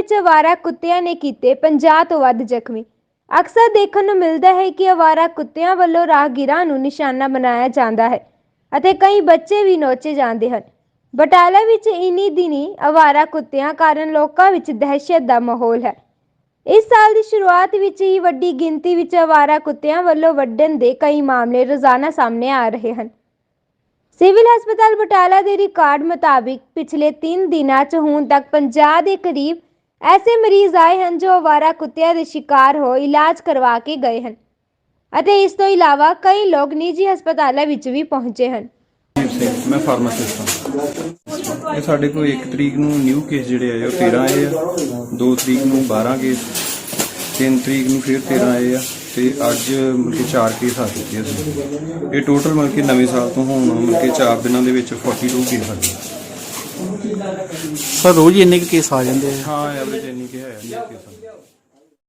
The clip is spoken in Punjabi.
ਵਿੱਚ ਅਵਾਰਾ ਕੁੱਤਿਆਂ ਨੇ ਕੀਤੇ 50 ਤੋਂ ਵੱਧ ਜ਼ਖਮੀ। ਅਕਸਰ ਦੇਖਣ ਨੂੰ ਮਿਲਦਾ ਹੈ ਕਿ ਅਵਾਰਾ ਕੁੱਤਿਆਂ ਵੱਲੋਂ ਰਾਹਗੀਰਾਂ ਨੂੰ ਨਿਸ਼ਾਨਾ ਬਣਾਇਆ ਜਾਂਦਾ ਹੈ ਅਤੇ ਕਈ ਬੱਚੇ ਵੀ ਨੋਚੇ ਜਾਂਦੇ ਹਨ। ਬਟਾਲਾ ਵਿੱਚ ਇਨੀ ਦਿਨੀ ਅਵਾਰਾ ਕੁੱਤਿਆਂ ਕਾਰਨ ਲੋਕਾਂ ਵਿੱਚ ਦਹਿਸ਼ਤ ਦਾ ਮਾਹੌਲ ਹੈ। ਇਸ ਸਾਲ ਦੀ ਸ਼ੁਰੂਆਤ ਵਿੱਚ ਹੀ ਵੱਡੀ ਗਿਣਤੀ ਵਿੱਚ ਅਵਾਰਾ ਕੁੱਤਿਆਂ ਵੱਲੋਂ ਵੱਢਣ ਦੇ ਕਈ ਮਾਮਲੇ ਰੋਜ਼ਾਨਾ ਸਾਹਮਣੇ ਆ ਰਹੇ ਹਨ। ਸਿਵਲ ਹਸਪਤਾਲ ਬਟਾਲਾ ਦੇ ਰਿਕਾਰਡ ਮੁਤਾਬਿਕ ਪਿਛਲੇ 3 ਦਿਨਾਂ 'ਚ ਹੁਣ ਤੱਕ 50 ਦੇ ਕਰੀਬ ਐਸੇ ਮਰੀਜ਼ ਆਏ ਹਨ ਜੋ ਅਵਾਰਾ ਕੁੱਤਿਆਂ ਦੇ ਸ਼ਿਕਾਰ ਹੋ ਇਲਾਜ ਕਰਵਾ ਕੇ ਗਏ ਹਨ ਅਤੇ ਇਸ ਤੋਂ ਇਲਾਵਾ ਕਈ ਲੋਕ ਨਿੱਜੀ ਹਸਪਤਾਲਾਂ ਵਿੱਚ ਵੀ ਪਹੁੰਚੇ ਹਨ। ਜੀਤ ਸਿੰਘ ਮੈਂ ਫਾਰਮਾਸਿਸਟ ਹਾਂ। ਇਹ ਸਾਡੇ ਕੋਲ 1 ਤਰੀਕ ਨੂੰ ਨਿਊ ਕੇਸ ਜਿਹੜੇ ਆਏ ਉਹ 13 ਆਏ ਆ। 2 ਤਰੀਕ ਨੂੰ 12 ਕੇਸ 3 ਤਰੀਕ ਨੂੰ ਫਿਰ 13 ਆਏ ਆ ਤੇ ਅੱਜ ਮਤਲਬ ਕਿ 4 ਕੇਸ ਆ ਚੁੱਕੇ ਆ। ਇਹ ਟੋਟਲ ਮਤਲਬ ਕਿ ਨਵੇਂ ਸਾਲ ਤੋਂ ਹੁਣ, ਮਤਲਬ ਕਿ 4 ਦਿਨਾਂ ਦੇ ਵਿੱਚ 42 ਕੇਸ ਆ ਗਏ। ਸਰ ਰੋਜ਼ ਹੀ ਇੰਨੇ ਕੁ ਕੇਸ ਆ ਜਾਂਦੇ ਆ। ਹਾਂ ਐਵਰੇਜ ਇੰਨੀ ਕਿ ਹੈ ਨਹੀਂ ਕੇਸ